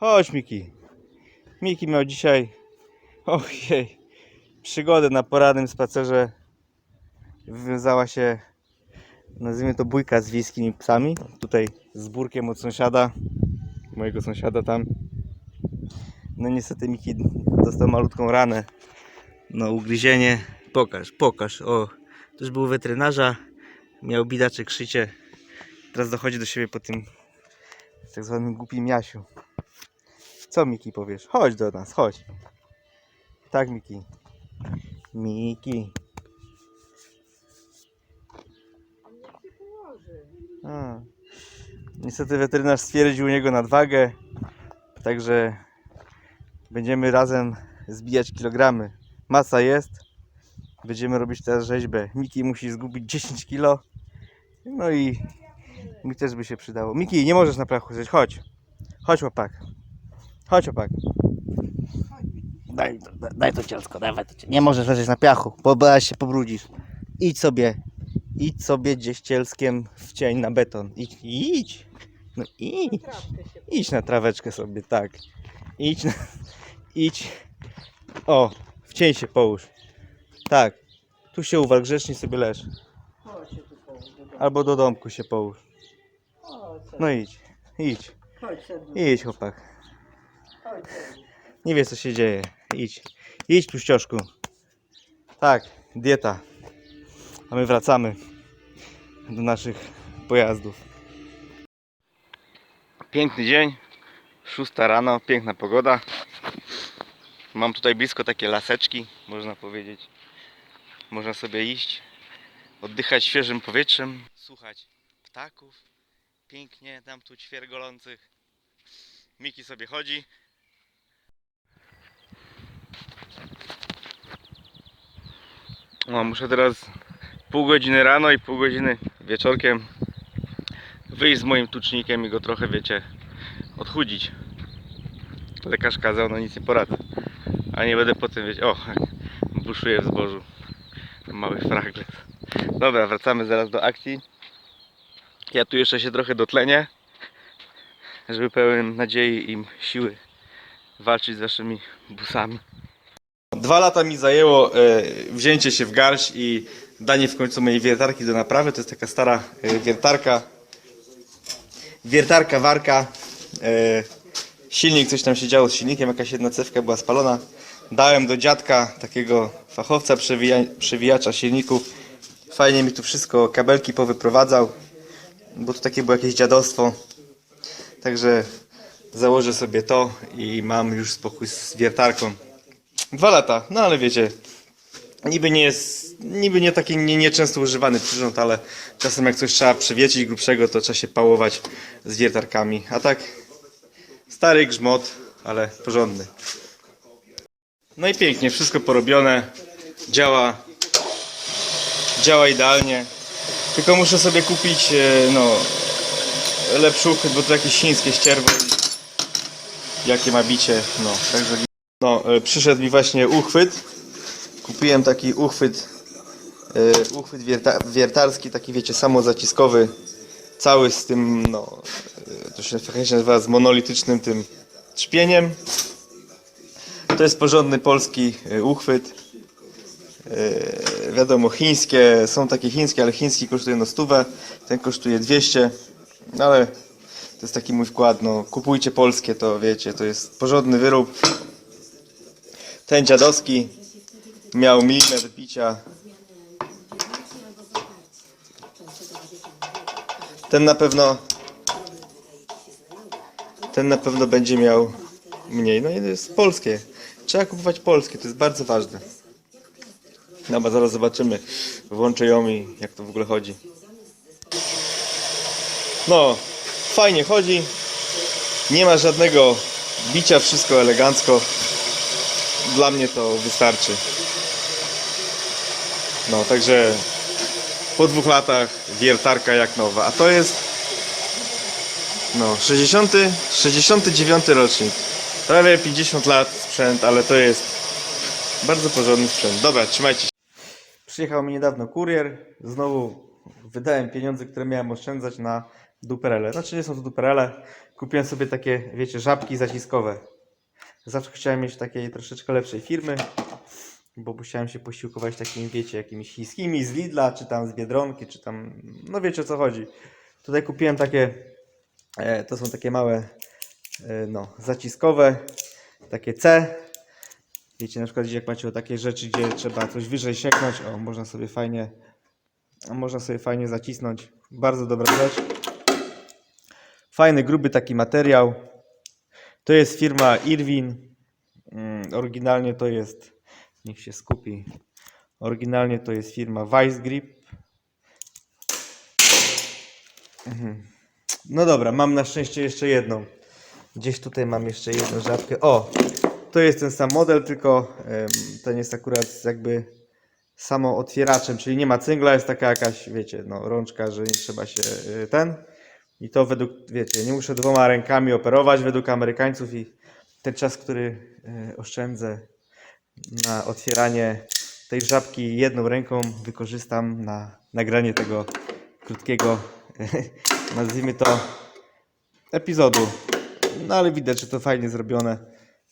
Chodź Miki. Miki miał dzisiaj ojej, przygodę na porannym spacerze. Wywiązała się, nazwijmy to bójka z wiejskimi psami. Tutaj z burkiem od sąsiada, mojego sąsiada tam. No niestety Miki dostał malutką ranę. No ugryzienie. Pokaż, pokaż. O, też był weterynarza. Miał bidaczek szycie. Teraz dochodzi do siebie po tym tak zwanym głupim Jasiu. Co Miki powiesz? Chodź do nas, chodź. Tak Miki. Miki. A. Niestety weterynarz stwierdził u niego nadwagę, także będziemy razem zbijać kilogramy. Masa jest. Będziemy robić teraz rzeźbę. Miki musi zgubić 10 kilo. No i mi też by się przydało. Miki, nie możesz na prachu zejść. Chodź. Chodź łapak. Chodź łapak. Daj, daj, daj to cielsko, dawaj to cielsko. Nie możesz leżeć na piachu, bo zaraz się pobrudzisz. Idź sobie. Idź sobie gdzieś cielskiem w cień na beton. Idź, idź. No idź. Idź na traweczkę sobie, tak. Idź na... Idź. O, w cień się połóż. Tak. Tu się uwal, grzecznie sobie leż. Chodź się tu połóż do domu. Albo do domku się połóż. No idź. Idź. Idź chłopak. Nie wiesz co się dzieje. Idź. Idź tu ścieżku. Tak, dieta. A my wracamy do naszych pojazdów. Piękny dzień. Szósta rano, piękna pogoda. Mam tutaj blisko takie laseczki, można powiedzieć. Można sobie iść, oddychać świeżym powietrzem, słuchać ptaków. Pięknie tam tu ćwiergolących. Miki sobie chodzi. O, muszę teraz pół godziny rano i pół godziny wieczorkiem wyjść z moim tucznikiem i go trochę, wiecie, odchudzić. Lekarz kazał, no nic nie poradzę. A nie będę potem, wiecie, o, buszuję w zbożu. Mały fraglet. Dobra, wracamy zaraz do akcji. Ja tu jeszcze się trochę dotlenię, żeby pełen nadziei i siły walczyć z waszymi busami. Dwa lata mi zajęło e, wzięcie się w garść i danie w końcu mojej wiertarki do naprawy. To jest taka stara e, wiertarka. Wiertarka, warka. E, silnik, coś tam się działo z silnikiem, jakaś jedna cewka była spalona. Dałem do dziadka, takiego fachowca przewija, przewijacza silników. Fajnie mi tu wszystko, kabelki powyprowadzał, bo tu takie było jakieś dziadostwo. Także założę sobie to i mam już spokój z wiertarką. Dwa lata, no ale wiecie, niby nie jest, niby nie taki nie, nieczęsto używany przyrząd, ale czasem jak coś trzeba przewiecić grubszego, to trzeba się pałować z wiertarkami. A tak, stary grzmot, ale porządny. No i pięknie, wszystko porobione, działa, działa idealnie. Tylko muszę sobie kupić, e, no, lepszy uchwyt, bo to jakieś chińskie ścierwo. Jakie ma bicie, no, także no, e, przyszedł mi właśnie uchwyt. Kupiłem taki uchwyt, e, uchwyt wierta, wiertarski, taki wiecie, samozaciskowy. Cały z tym, no, e, to się nazywa z monolitycznym tym trzpieniem. To jest porządny polski uchwyt. Wiadomo, chińskie, są takie chińskie, ale chiński kosztuje no stówę, ten kosztuje 200, no ale to jest taki mój wkład, no kupujcie polskie, to wiecie, to jest porządny wyrób. Ten dziadowski miał milimetr bicia. Ten na pewno ten na pewno będzie miał mniej. No i to jest polskie. Trzeba kupować polskie, to jest bardzo ważne. No bo zaraz zobaczymy. Włączę ją i jak to w ogóle chodzi. No, fajnie chodzi. Nie ma żadnego bicia, wszystko elegancko. Dla mnie to wystarczy. No, także po dwóch latach wiertarka jak nowa. A to jest no, 60, 69 rocznik. Prawie 50 lat sprzęt, ale to jest bardzo porządny sprzęt. Dobra, trzymajcie się. Przyjechał mi niedawno kurier. Znowu wydałem pieniądze, które miałem oszczędzać na duperele. Znaczy nie są to duperele, kupiłem sobie takie, wiecie, żabki zaciskowe. Zawsze chciałem mieć takiej troszeczkę lepszej firmy, bo musiałem się posiłkować takimi, wiecie, jakimiś chińskimi z Lidla, czy tam z Biedronki, czy tam, no wiecie o co chodzi. Tutaj kupiłem takie, e, to są takie małe, e, no, zaciskowe, takie C. Wiecie, na przykład jak macie o takie rzeczy, gdzie trzeba coś wyżej sięgnąć, o, można sobie fajnie, można sobie fajnie zacisnąć. Bardzo dobra rzecz. Fajny, gruby taki materiał. To jest firma Irwin. Mm, Oryginalnie to jest, niech się skupi. Oryginalnie to jest firma Vice Grip. Mhm. No dobra, mam na szczęście jeszcze jedną. Gdzieś tutaj mam jeszcze jedną żabkę. O, to jest ten sam model, tylko ten jest akurat jakby samo otwieraczem, czyli nie ma cyngla, jest taka jakaś, wiecie, no rączka, że nie trzeba się y, ten. I to według, wiecie, nie muszę dwoma rękami operować według Amerykańców i ten czas, który y, oszczędzę na otwieranie tej żabki jedną ręką wykorzystam na nagranie tego krótkiego, nazwijmy to, epizodu. No ale widać, że to fajnie zrobione,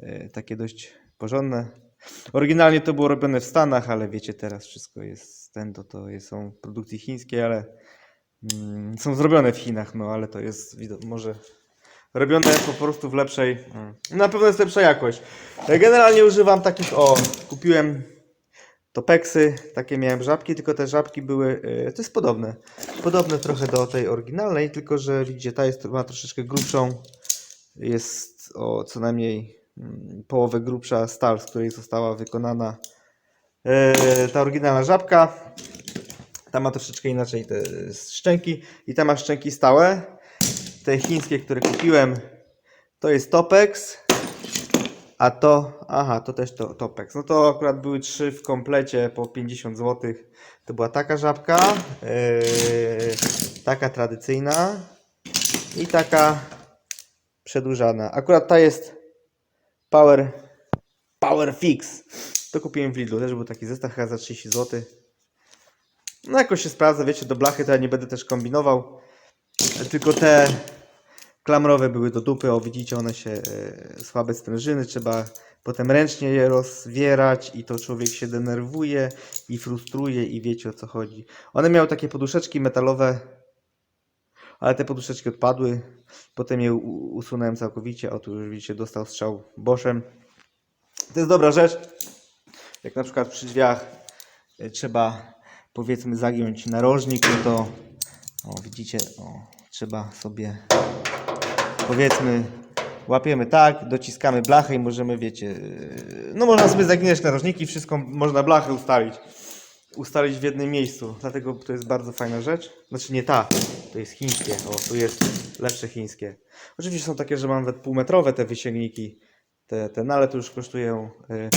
y, takie dość porządne. Oryginalnie to było robione w Stanach, ale wiecie, teraz wszystko jest ten, to, to są produkcje chińskie, ale są zrobione w Chinach, no ale to jest może robione po prostu w lepszej, mm, na pewno jest lepsza jakość. Ja Generalnie używam takich, o, kupiłem topeksy, takie miałem żabki, tylko te żabki były, y, to jest podobne, podobne trochę do tej oryginalnej, tylko że widzicie, ta jest, ma troszeczkę grubszą, jest o co najmniej mm, połowę grubsza stal, z której została wykonana e, ta oryginalna żabka. Ta ma troszeczkę inaczej te szczęki i ta ma szczęki stałe. Te chińskie, które kupiłem, to jest Topex, a to, aha, to też to Topex. No to akurat były trzy w komplecie po 50 zł. To była taka żabka, e, taka tradycyjna i taka przedłużana. Akurat ta jest Power Power Fix. To kupiłem w Lidlu, też był taki zestaw chyba za 30 zł. No jakoś się sprawdza, wiecie, do blachy to ja nie będę też kombinował. Tylko te klamrowe były do dupy, o widzicie, one się e, słabe sprężyny, trzeba potem ręcznie je rozwierać i to człowiek się denerwuje i frustruje i wiecie o co chodzi. One miały takie poduszeczki metalowe, ale te poduszeczki odpadły. Potem je usunąłem całkowicie. O, tu już widzicie, dostał strzał Boszem. To jest dobra rzecz. Jak na przykład przy drzwiach y, trzeba powiedzmy zagiąć narożnik, no to o, widzicie, o, trzeba sobie powiedzmy łapiemy tak, dociskamy blachę i możemy, wiecie, y, no można sobie zaginać narożniki, wszystko można blachę ustalić ustalić w jednym miejscu. Dlatego to jest bardzo fajna rzecz. Znaczy nie ta, to jest chińskie. O, tu jest lepsze chińskie. Oczywiście są takie, że mam nawet półmetrowe te wysięgniki. Te, te, no ale to już kosztują y,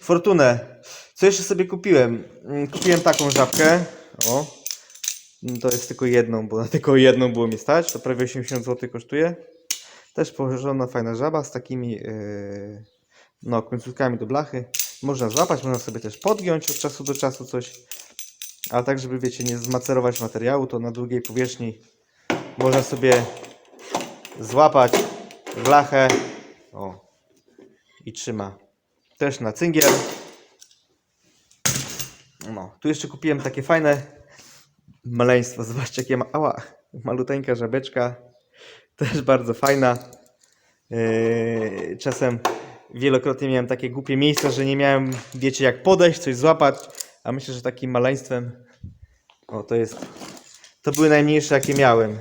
fortunę. Co jeszcze sobie kupiłem? Mm, Kupiłem taką żabkę. O. Mm, To jest tylko jedną, bo na tylko jedną było mi stać. To prawie 80 zł kosztuje. Też położona fajna żaba z takimi yy, no, końcówkami do blachy. Można złapać, można sobie też podgiąć od czasu do czasu coś. Ale tak, żeby wiecie, nie zmacerować materiału, to na długiej powierzchni można sobie złapać blachę. O. I trzyma. Też na cyngiel. No, tu jeszcze kupiłem takie fajne maleństwo. Zobaczcie, jakie ma. Ała, maluteńka żabeczka. Też bardzo fajna. Yy, czasem wielokrotnie miałem takie głupie miejsca, że nie miałem, wiecie, jak podejść, coś złapać. A myślę, że takim maleństwem. O, to jest. To były najmniejsze, jakie miałem.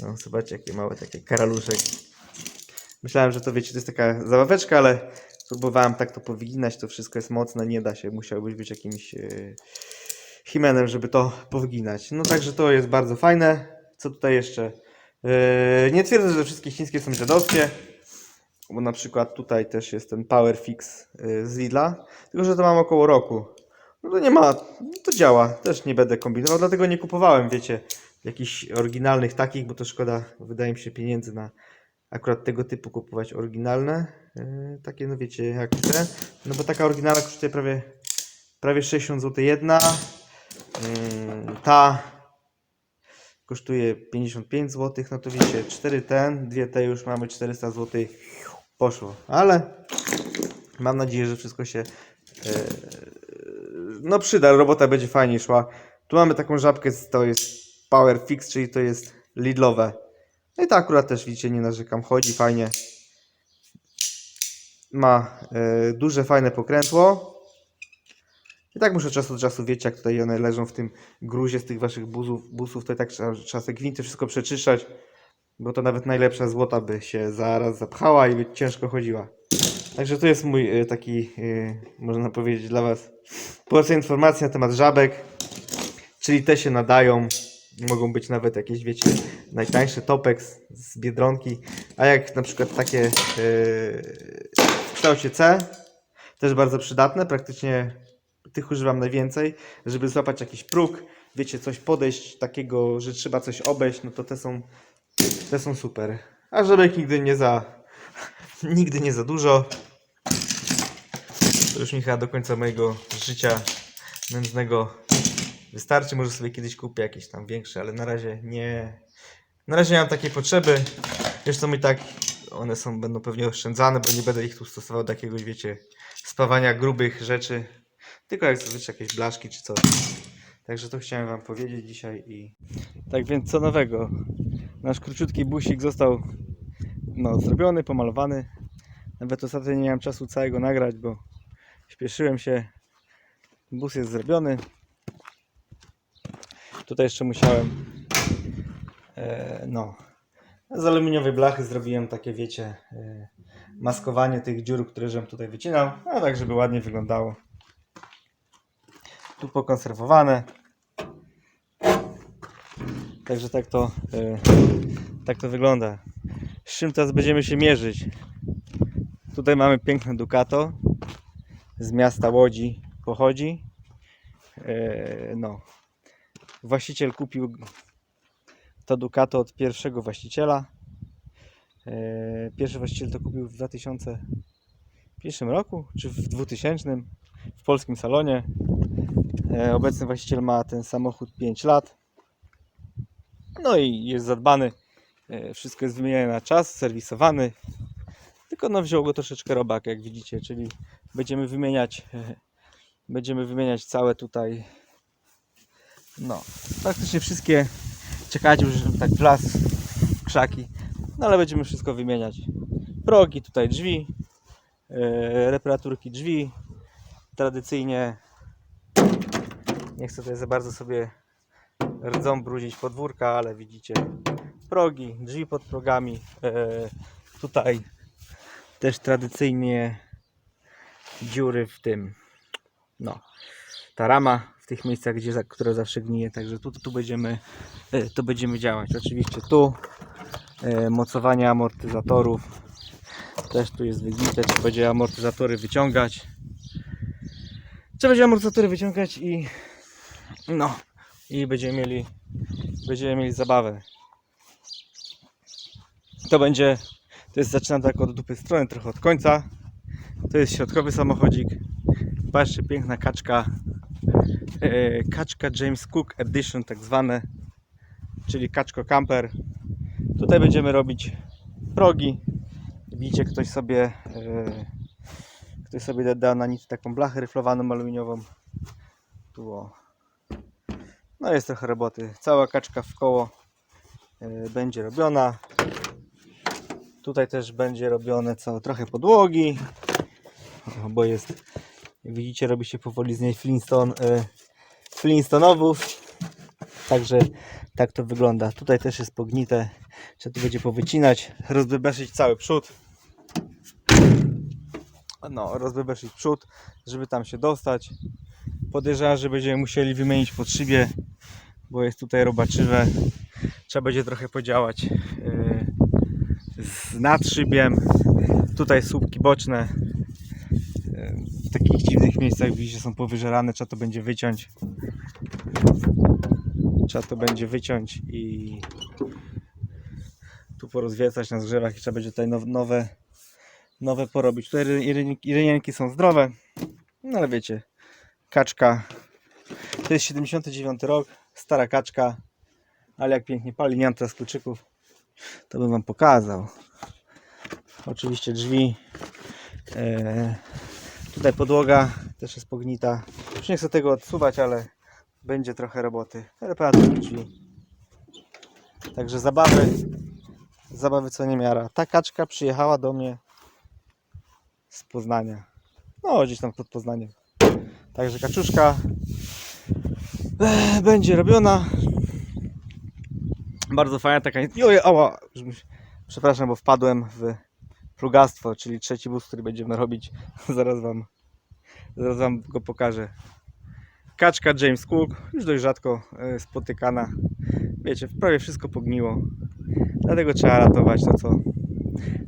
No, zobaczcie, jakie małe, takie karaluszek. Myślałem, że to wiecie, to jest taka zabaweczka, ale próbowałem tak to powyginać, to wszystko jest mocne, nie da się, musiałbyś być jakimś yy, himenem, żeby to powyginać. No także to jest bardzo fajne. Co tutaj jeszcze? Yy, nie twierdzę, że wszystkie chińskie są dziadowskie, bo na przykład tutaj też jest ten Power Fix yy, z Lidla, tylko że to mam około roku. No to nie ma, to działa, też nie będę kombinował, dlatego nie kupowałem, wiecie, jakichś oryginalnych takich, bo to szkoda, wydaje mi się, pieniędzy na akurat tego typu kupować oryginalne. Yy, takie, no wiecie, jak te. No bo taka oryginalna kosztuje prawie, prawie 60 zł jedna. Yy, ta kosztuje 55 zł, no to wiecie, 4 ten, dwie te już mamy 400 zł poszło, ale mam nadzieję, że wszystko się e, no przyda, robota będzie fajnie szła. Tu mamy taką żabkę, to jest Power Fix, czyli to jest Lidlowe. No i to akurat też widzicie, nie narzekam, chodzi fajnie. Ma e, duże, fajne pokrętło. I tak muszę czas od czasu, wiecie, jak tutaj one leżą w tym gruzie z tych waszych buzów, busów, to i tak trzeba, te gwinty wszystko przeczyszczać, bo to nawet najlepsza złota by się zaraz zapchała i by ciężko chodziła. Także to jest mój e, taki, e, można powiedzieć dla was, porcja informacji na temat żabek, czyli te się nadają, mogą być nawet jakieś, wiecie, najtańsze Topex z Biedronki, a jak na przykład takie e, w kształcie C, też bardzo przydatne, praktycznie tych używam najwięcej, żeby złapać jakiś próg, wiecie, coś podejść takiego, że trzeba coś obejść, no to te są, te są super. A żabek nigdy nie za, nigdy nie za dużo. To już mi chyba do końca mojego życia nędznego wystarczy. Może sobie kiedyś kupię jakieś tam większe, ale na razie nie. Na razie nie mam takiej potrzeby. Zresztą i tak one są, będą pewnie oszczędzane, bo nie będę ich tu stosował do jakiegoś, wiecie, spawania grubych rzeczy. Tylko jak zwykle jakieś blaszki czy coś. Także to chciałem Wam powiedzieć dzisiaj i. Tak więc co nowego? Nasz króciutki busik został no, zrobiony, pomalowany. Nawet ostatnio nie miałem czasu całego nagrać, bo śpieszyłem się. Bus jest zrobiony. Tutaj jeszcze musiałem e, no z aluminiowej blachy zrobiłem takie wiecie e, maskowanie tych dziur, które żem tutaj wycinał, a tak żeby ładnie wyglądało. Tu pokonserwowane. Także tak to e, tak to wygląda. Z czym teraz będziemy się mierzyć? Tutaj mamy piękne Ducato z miasta Łodzi pochodzi. No. Właściciel kupił to Ducato od pierwszego właściciela. E, Pierwszy właściciel to kupił w 2001 roku, czy w 2000 w polskim salonie. E, Obecny właściciel ma ten samochód 5 lat. No i jest zadbany. E, Wszystko jest wymieniane na czas, serwisowany. Tylko no wziął go troszeczkę robak, jak widzicie, czyli będziemy wymieniać będziemy wymieniać całe tutaj no, praktycznie wszystkie czekajcie już tak wlazł w krzaki. No ale będziemy wszystko wymieniać. Progi, tutaj drzwi e, reparaturki drzwi. Tradycyjnie nie chcę tutaj za bardzo sobie rdzą brudzić podwórka, ale widzicie progi, drzwi pod progami e, tutaj też tradycyjnie dziury w tym. No ta rama w tych miejscach, gdzie, która zawsze gnije, także tu, tu będziemy e, to będziemy działać. Oczywiście tu e, mocowanie amortyzatorów. Też tu jest wygnite, trzeba będzie amortyzatory wyciągać. Trzeba będzie amortyzatory wyciągać i no i będziemy mieli będziemy mieli zabawę. To będzie to jest zaczynam tak od dupy strony, trochę od końca. To jest środkowy samochodzik. Patrzcie, piękna kaczka e, kaczka James Cook Edition tak zwane czyli kaczko camper. Tutaj będziemy robić progi. Widzicie ktoś sobie e, ktoś sobie da- na nic taką blachę ryflowaną aluminiową. Tu o. no jest trochę roboty. Cała kaczka w koło e, będzie robiona. Tutaj też będzie robione co trochę podłogi bo jest widzicie robi się powoli z niej Flintstone e, Flintstone'owów. Także tak to wygląda. Tutaj też jest pognite. Trzeba tu będzie powycinać rozbebeszyć cały przód. No rozbebeszyć przód żeby tam się dostać. Podejrzewam, że będziemy musieli wymienić pod szybie bo jest tutaj robaczywe trzeba będzie trochę podziałać yy, z nadszybiem. Tutaj słupki boczne takich dziwnych miejscach widzicie są powyżerane trzeba to będzie wyciąć trzeba to będzie wyciąć i tu porozwiecać na zgrzewach i trzeba będzie tutaj now- nowe nowe porobić. Tutaj ry- ry- rynienki są zdrowe, no ale wiecie, kaczka to jest 79 rok, stara kaczka Ale jak pięknie pali, nie mam teraz kluczyków, to bym wam pokazał. Oczywiście drzwi. E, tutaj podłoga też jest pognita. Już nie chcę tego odsuwać, ale będzie trochę roboty. Reparator drzwi. Także zabawy. Zabawy co niemiara. Ta kaczka przyjechała do mnie z Poznania. No, gdzieś tam pod Poznaniem. Także kaczuszka e, będzie robiona. Bardzo fajna taka. Ojej, ała! Przepraszam, bo wpadłem w plugastwo, czyli trzeci bus, który będziemy robić. Zaraz wam, zaraz wam go pokażę. Kaczka James Cook, już dość rzadko e, spotykana. Wiecie, prawie wszystko pogniło. Dlatego trzeba ratować to, co,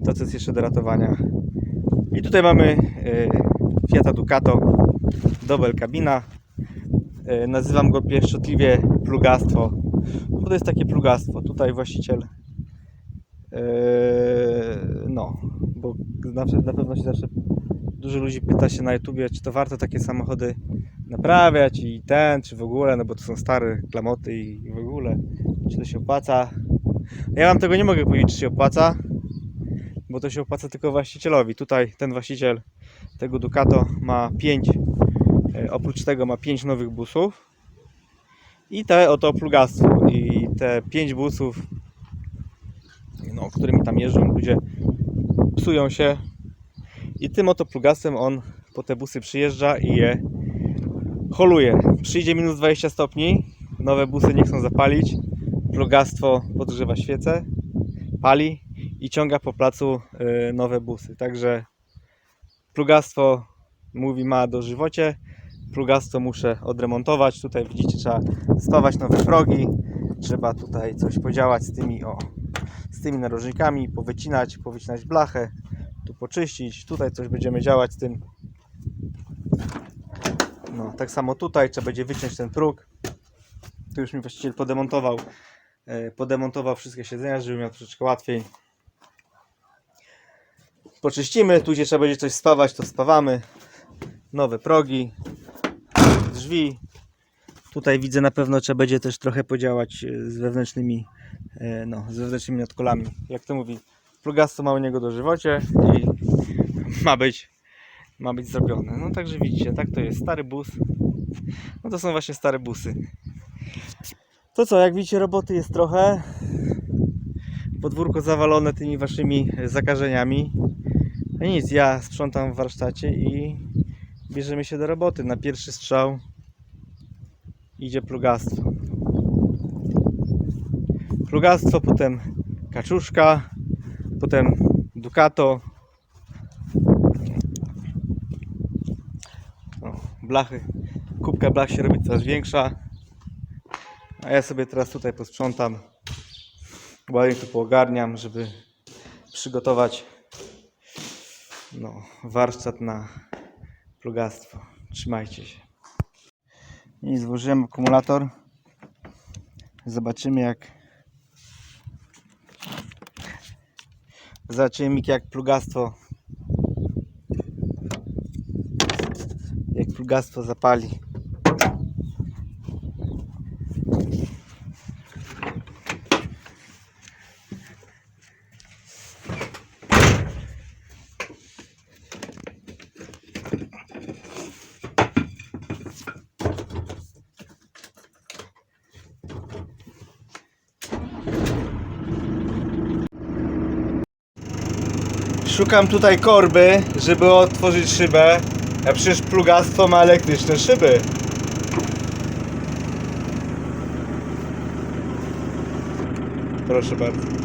to, co jest jeszcze do ratowania. I tutaj mamy e, Fiata Ducato, double kabina. E, nazywam go pieszczotliwie plugastwo, bo to jest takie plugastwo. Tutaj właściciel no, bo zawsze, na pewno się zawsze dużo ludzi pyta się na YouTubie, czy to warto takie samochody naprawiać i ten, czy w ogóle, no bo to są stare klamoty i w ogóle, czy to się opłaca. Ja wam tego nie mogę powiedzieć, czy się opłaca, bo to się opłaca tylko właścicielowi. Tutaj ten właściciel tego Ducato ma 5, oprócz tego ma 5 nowych busów i te oto plugastwo i te 5 busów, no, którymi tam jeżdżą ludzie, psują się i tym oto plugastwem on po te busy przyjeżdża i je holuje. Przyjdzie minus 20 stopni, nowe busy nie chcą zapalić, plugastwo podgrzewa świecę, pali i ciąga po placu y, nowe busy. Także plugastwo mówi ma dożywocie, plugastwo muszę odremontować. Tutaj widzicie trzeba stawać nowe progi, trzeba tutaj coś podziałać z tymi o, z tymi narożnikami, powycinać, powycinać blachę, tu poczyścić, tutaj coś będziemy działać z tym. No, tak samo tutaj trzeba będzie wyciąć ten próg. Tu już mi właściciel podemontował, e, podemontował wszystkie siedzenia, żeby miał troszeczkę łatwiej. Poczyścimy, tu gdzie trzeba będzie coś spawać, to spawamy. Nowe progi, drzwi. Tutaj widzę na pewno trzeba będzie też trochę podziałać e, z wewnętrznymi, e, no, z wewnętrznymi. Jak to mówi, plugastwo ma u niego dożywocie i ma być, ma być zrobione. No także widzicie, tak to jest. Stary bus. No to są właśnie stare busy. To co, jak widzicie roboty jest trochę. Podwórko zawalone tymi waszymi zakażeniami. No nic, ja sprzątam w warsztacie i bierzemy się do roboty. Na pierwszy strzał idzie plugastwo. Plugastwo, potem kaczuszka, potem Ducato. O, blachy. Kubka blach się robi coraz większa. A ja sobie teraz tutaj posprzątam. Ładnie tu poogarniam, żeby przygotować no, warsztat na plugastwo. Trzymajcie się. I złożyłem akumulator. Zobaczymy jak Zobaczymy jak plugastwo jak plugastwo zapali. Szukam tutaj korby, żeby otworzyć szybę. A przecież plugastwo ma elektryczne szyby. Proszę bardzo.